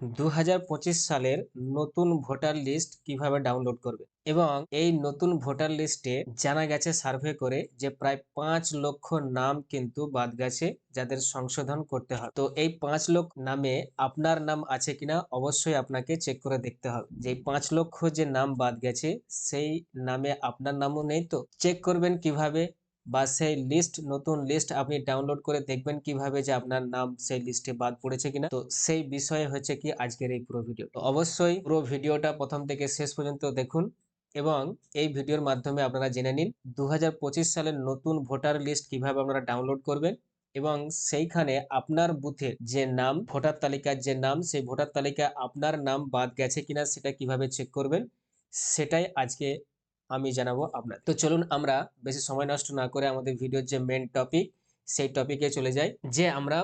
দু হাজার পঁচিশ সালের নতুন ভোটার লিস্ট কীভাবে ডাউনলোড করবে? এবং এই নতুন ভোটার লিস্টে জানা গেছে সার্ভে করে যে প্রায় পাঁচ লক্ষ নাম কিন্তু বাদ গেছে যাদের সংশোধন করতে হবে। তো এই পাঁচ লক্ষ নামে আপনার নাম আছে কিনা অবশ্যই আপনাকে চেক করে দেখতে হবে। যে পাঁচ লক্ষ যে নাম বাদ গেছে, সেই নামে আপনার নামও নেই তো। চেক করবেন কীভাবে? বা সেই লিস্ট নতুন লিস্ট আপনি ডাউনলোড করে দেখবেন কীভাবে যে আপনার নাম সেই লিস্টে বাদ পড়েছে কিনা। তো সেই বিষয়ে হচ্ছে কি আজকের এই পুরো ভিডিও তো অবশ্যই পুরো ভিডিওটা প্রথম থেকে শেষ পর্যন্ত দেখুন এবং এই ভিডিওর মাধ্যমে আপনারা জেনে নিন দু হাজার পঁচিশ সালের নতুন ভোটার লিস্ট কীভাবে আপনারা ডাউনলোড করবেন এবং সেইখানে আপনার বুথের যে নাম, ভোটার তালিকার যে নাম, সেই ভোটার তালিকা আপনার নাম বাদ গেছে কিনা সেটা কীভাবে চেক করবেন, সেটাই আজকে আমি জানাব আপনার তো চলুন আমরা বেশি সময় নষ্ট না করে আমাদের ভিডিওর যে মেন টপিক সেই টপিকে চলে যাই, যে আমরা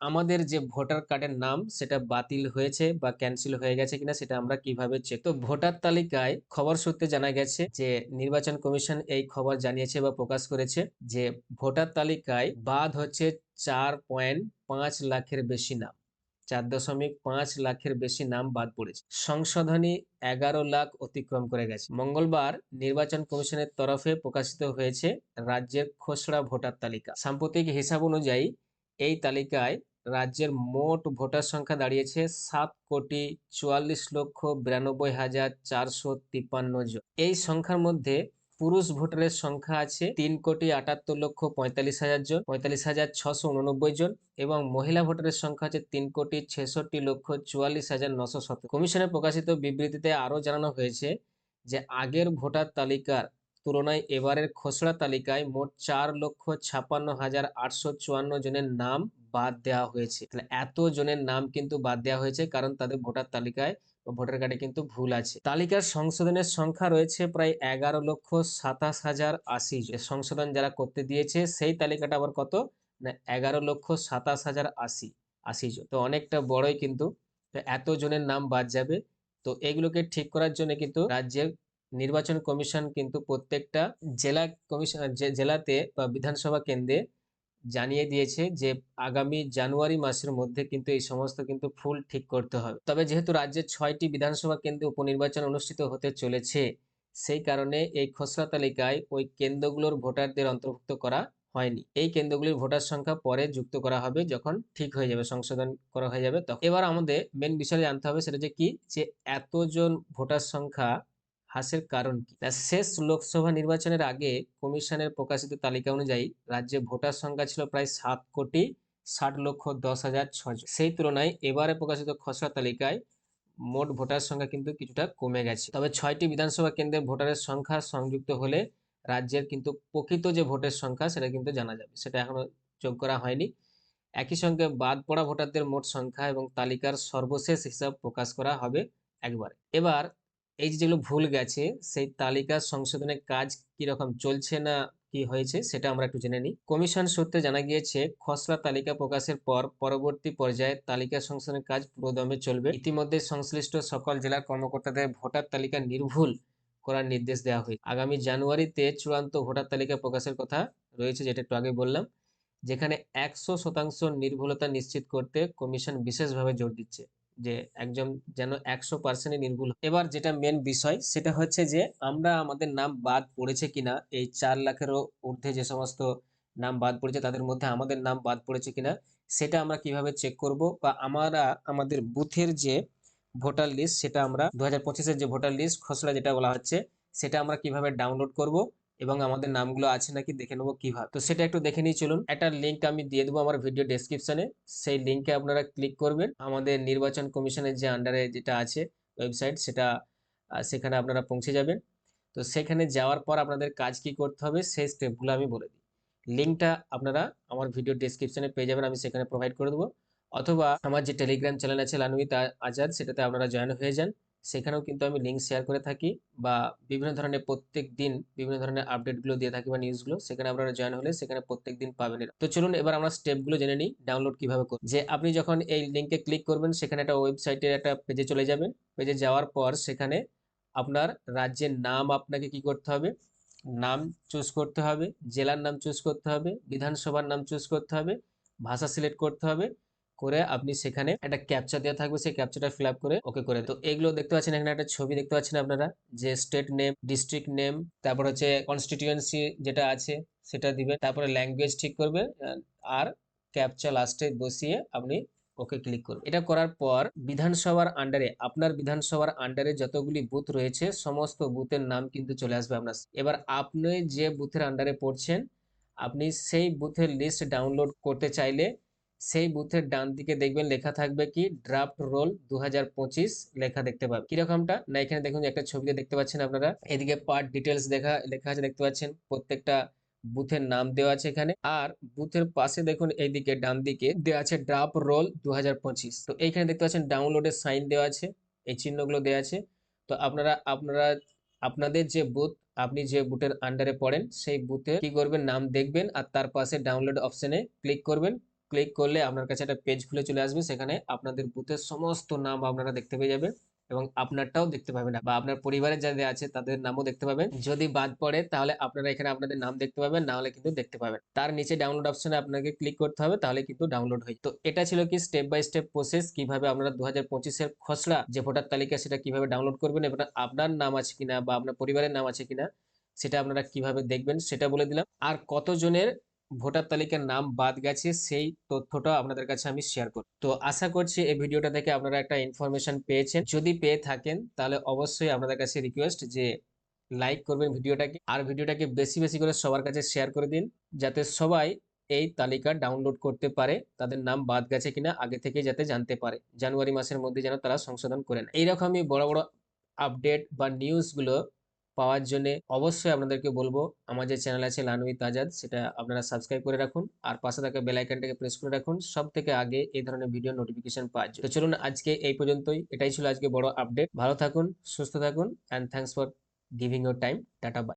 আমাদের যে ভোটার কার্ডের নাম, সেটা বাতিল হয়েছে বা ক্যান্সেল হয়ে গেছে কিনা সেটা আমরা কীভাবে চেক তো ভোটার তালিকায় খবর সূত্রে জানা গেছে যে নির্বাচন কমিশন এই খবর জানিয়েছে বা প্রকাশ করেছে যে ভোটার তালিকায় বাদ হচ্ছে চার পয়েন্ট পাঁচ লাখের বেশি নাম। চার দশমিক পাঁচ লাখের বেশি নাম বাদ পড়েছে। সংশোধনী এগারো লাখ অতিক্রম করে গেছে। মঙ্গলবার নির্বাচন কমিশনের তরফে প্রকাশিত হয়েছে রাজ্যের খসড়া ভোটার তালিকা। সাম্প্রতিক হিসাব অনুযায়ী এই তালিকায় রাজ্যের মোট ভোটার সংখ্যা দাঁড়িয়েছে সাত কোটি চুয়াল্লিশ লক্ষ বিরানব্বই হাজার চারশো তিপ্পান্ন জন। এই সংখ্যার মধ্যে পুরুষ ভোটারের সংখ্যা আছে তিন কোটি আটাত্তর লক্ষ পঁয়তাল্লিশ হাজার জন, পঁয়তাল্লিশ হাজার ছশো উননব্বই জন এবং মহিলা ভোটারের সংখ্যা আছে তিন কোটি ছেষট্টি লক্ষ চুয়াল্লিশ হাজার নশো সতেরো। কমিশনের প্রকাশিত বিবৃতিতে আরও জানানো হয়েছে যে আগের ভোটার তালিকার তুলনায় এবারের খসড়া তালিকায় মোট চার লক্ষ ছাপান্ন হাজার আটশো চুয়ান্ন জনের নাম বাদ দেওয়া হয়েছে। তাহলে এত জনের নাম কিন্তু বাদ দেওয়া হয়েছে কারণ তাদের ভোটার তালিকায় ভোটার কার্ডে কিন্তু ভুল আছে। তালিকার সংশোধনের সংখ্যা রয়েছে প্রায় এগারো লক্ষ সাতাশ হাজার আশি সংশোধন যারা করতে দিয়েছে সেই তালিকাটা আবার কত? না, এগারো লক্ষ সাতাশ হাজার আশি আশি জন। তো অনেকটা বড়ই কিন্তু। এত জনের নাম বাদ যাবে। তো এগুলোকে ঠিক করার জন্য কিন্তু রাজ্যের নির্বাচন কমিশন কিন্তু প্রত্যেকটা জেলা কমিশন জেলাতে বা বিধানসভা কেন্দ্রে জানিয়ে দিয়েছে যে আগামী জানুয়ারি মাসের মধ্যে কিন্তু এই সমস্ত কিন্তু ফুল ঠিক করতে হবে। তবে যেহেতু রাজ্যের ছয়টি বিধানসভা কেন্দ্রে উপনির্বাচন অনুষ্ঠিত হতে চলেছে, সেই কারণে এই খসড়া তালিকায় ওই কেন্দ্রগুলোর ভোটারদের অন্তর্ভুক্ত করা হয়নি। এই কেন্দ্রগুলির ভোটার সংখ্যা পরে যুক্ত করা হবে যখন ঠিক হয়ে যাবে, সংশোধন করা হয়ে যাবে তখন। এবার আমাদের মেন বিষয় জানতে হবে সেটা যে কি? যে এতজন ভোটার সংখ্যা হ্রাসের কারণ কি? শেষ লোকসভা নির্বাচনের আগে কমিশনের প্রকাশিত তালিকা অনুযায়ী রাজ্যে ভোটার সংখ্যা ছিল প্রায় সাত কোটি ষাট লক্ষ দশ হাজার ছজন সেই তুলনায় এবারে প্রকাশিত খসড়া তালিকায় মোট ভোটার সংখ্যা কিন্তু কিছুটা কমে গেছে। তবে ছয়টি বিধানসভা কেন্দ্রের ভোটারের সংখ্যা সংযুক্ত হলে রাজ্যের কিন্তু প্রকৃত যে ভোটের সংখ্যা সেটা কিন্তু জানা যাবে। সেটা এখনও যোগ করা হয়নি। একই সঙ্গে বাদ পড়া ভোটারদের মোট সংখ্যা এবং তালিকার সর্বশেষ হিসাব প্রকাশ করা হবে একবারে। এবার এই যেগুলো ভুল গেছে, সেই তালিকা সংশোধনের কাজ কীরকম চলছে না কি হয়েছে সেটা আমরা একটু জেনে নিই। কমিশন সূত্রে জানা গিয়েছে, খসড়া তালিকা প্রকাশের পর পরবর্তী পর্যায়ে তালিকা সংশোধনের কাজ পুরোদমে চলবে। ইতিমধ্যে সংশ্লিষ্ট সকল জেলার কর্মকর্তাদের ভোটার তালিকা নির্ভুল করার নির্দেশ দেওয়া হয়েছে। আগামী জানুয়ারিতে চূড়ান্ত ভোটার তালিকা প্রকাশের কথা রয়েছে যেটা একটু আগে বললাম, যেখানে একশো শতাংশ নির্ভুলতা নিশ্চিত করতে কমিশন বিশেষভাবে জোর দিচ্ছে। যে একজন যেন একশো পার্সেন্টে নির্ভুল এবার যেটা মেন বিষয়, সেটা হচ্ছে যে আমরা আমাদের নাম বাদ পড়েছে কিনা, এই চার লাখেরও ঊর্ধ্বে যে সমস্ত নাম বাদ পড়েছে তাদের মধ্যে আমাদের নাম বাদ পড়েছে কিনা, সেটা আমরা কীভাবে চেক করব বা আমরা আমাদের বুথের যে ভোটার লিস্ট সেটা আমরা দু হাজার যে ভোটার লিস্ট খসড়া যেটা বলা হচ্ছে, সেটা আমরা কীভাবে ডাউনলোড করব এবং আমাদের নামগুলো আছে নাকি দেখে নেব কীভাবে। তো সেটা একটু দেখে নিয়ে চলুন। একটা লিঙ্ক আমি দিয়ে দেবো আমার ভিডিও ডেসক্রিপশনে সেই লিঙ্কে আপনারা ক্লিক করবেন। আমাদের নির্বাচন কমিশনের যে আন্ডারে যেটা আছে ওয়েবসাইট সেটা সেখানে আপনারা পৌঁছে যাবেন। তো সেখানে যাওয়ার পর আপনাদের কাজ কি করতে হবে, সেই স্টেপগুলো আমি বলে দিই। লিঙ্কটা আপনারা আমার ভিডিও ডেসক্রিপশনে পেয়ে যাবেন, আমি সেখানে প্রোভাইড করে দেবো। অথবা আমার যে টেলিগ্রাম চ্যানেল আছে লানুইত আজাদ, সেটাতে আপনারা জয়েন হয়ে যান। সেখানেও কিন্তু আমি লিঙ্ক শেয়ার করে থাকি বা বিভিন্ন ধরনের প্রত্যেক দিন বিভিন্ন ধরনের আপডেটগুলো দিয়ে থাকি বা নিউজগুলো সেখানে আপনারা জয়েন হলে সেখানে প্রত্যেক দিন পাবেন তো চলুন এবার আমরা স্টেপগুলো জেনে নিই ডাউনলোড কীভাবে করব যে আপনি যখন এই লিঙ্কে ক্লিক করবেন, সেখানে একটা ওয়েবসাইটের একটা পেজে চলে যাবেন পেজে যাওয়ার পর সেখানে আপনার রাজ্যের নাম আপনাকে কি করতে হবে? নাম চুজ করতে হবে, জেলার নাম চুজ করতে হবে, বিধানসভার নাম চুজ করতে হবে, ভাষা সিলেক্ট করতে হবে। করে আপনি সেখানে একটা ক্যাপচা দেওয়া থাকবে, সেই ক্যাপচাটা ফিল আপ করে ওকে করে। তো এগুলো দেখতে পাচ্ছেন, এখানে একটা ছবি দেখতে পাচ্ছেন আপনারা, যে স্টেট নেম ডিস্ট্রিক্ট নেম তারপর হচ্ছে কনস্টিটিউয়েন্সি যেটা আছে সেটা দিবে, তারপরে ল্যাঙ্গুয়েজ ঠিক করবে আর ক্যাপচা লাস্টে বসিয়ে আপনি ওকে ক্লিক করুন। এটা করার পর বিধানসভার আন্ডারে আপনার বিধানসভার আন্ডারে যতগুলি বুথ রয়েছে, সমস্ত বুথের নাম কিন্তু চলে আসবে আপনার। এবার আপনি যে বুথের আন্ডারে পড়ছেন, আপনি সেই বুথের লিস্ট ডাউনলোড করতে চাইলে সেই বুথের ডান দিকে দেখবেন লেখা থাকবে কি ড্রাফট রোল দু হাজার পঁচিশ লেখা দেখতে পাবেন কিরকমটা না, এখানে দেখুন একটা ছবিতে দেখতে পাচ্ছেন আপনারা। এদিকে পার্ট ডিটেলস দেখা, লেখা আছে দেখতে পাচ্ছেন। প্রত্যেকটা বুথের নাম দেওয়া আছে এখানে। আর বুথের পাশে দেখুন এইদিকে ডান দিকে দেওয়া আছে ড্রাফট রোল দুই হাজার পঁচিশ। তো এইখানে দেখতে পাচ্ছেন ডাউনলোডের সাইন দেওয়া আছে। এই চিহ্নগুলো দেওয়া আছে। তো আপনারা আপনারা, আপনাদের যে বুথ, আপনি যে বুথের আন্ডারে পড়েন, সেই বুথে কি করবেন? নাম দেখবেন আর তার পাশে ডাউনলোড অপশনে ক্লিক করবেন। ক্লিক করলে আপনার কাছে একটা পেজ খুলে চলে আসবে। সেখানে আপনাদের বুথের সমস্ত নাম আপনারা দেখতে পেয়ে যাবেন এবং আপনারটাও দেখতে পাবেন। বা আপনার পরিবারের যাদের আছে, তাদের নামও দেখতে পাবেন। যদি বাদ পড়ে, তাহলে আপনারা এখানে আপনাদের নাম দেখতে পাবেন, না হলে কিন্তু দেখতে পাবেন। তার নিচে ডাউনলোড অপশনে আপনাকে ক্লিক করতে হবে, তাহলে কিন্তু ডাউনলোড হয় তো এটা ছিল কি স্টেপ বাই স্টেপ প্রসেস কীভাবে আপনারা দু হাজার খসড়া যে ভোটার তালিকা, সেটা কীভাবে ডাউনলোড করবেন এবং আপনার নাম আছে কিনা বা আপনার পরিবারের নাম আছে কিনা, সেটা আপনারা কীভাবে দেখবেন, সেটা বলে দিলাম। আর কতজনের ভোটার তালিকার নাম বাদ গেছে, সেই তথ্যটা আপনাদের কাছে আমি শেয়ার করি তো আশা করছি এই ভিডিওটা থেকে আপনারা একটা ইনফরমেশন পেয়েছেন। যদি পেয়ে থাকেন, তাহলে অবশ্যই আপনাদের কাছে রিকোয়েস্ট যে লাইক করবেন ভিডিওটাকে। আর ভিডিওটাকে বেশি বেশি করে সবার কাছে শেয়ার করে দিন, যাতে সবাই এই তালিকা ডাউনলোড করতে পারে, তাদের নাম বাদ গেছে কিনা আগে থেকে যাতে জানতে পারে। জানুয়ারি মাসের মধ্যে যেন তারা সংশোধন করে এইরকমই বড় বড় আপডেট বা নিউজগুলো পাওয়ার জন্য অবশ্যই আপনাদেরকে বলব, আমার যে চ্যানেল আছে লানবিত আজাদ সেটা আপনারা সাবস্ক্রাইব করে রাখুন আর পাশে থাকা বেল আইকনটাকে প্রেস করে রাখুন সব থেকে আগে এই ধরনের ভিডিও নোটিফিকেশন পাওয়ার জন্য। তো চলুন আজকে এই পর্যন্তই, এটাই ছিল আজকে বড় আপডেট ভালো থাকুন, সুস্থ থাকুন and thanks for giving your time tata bye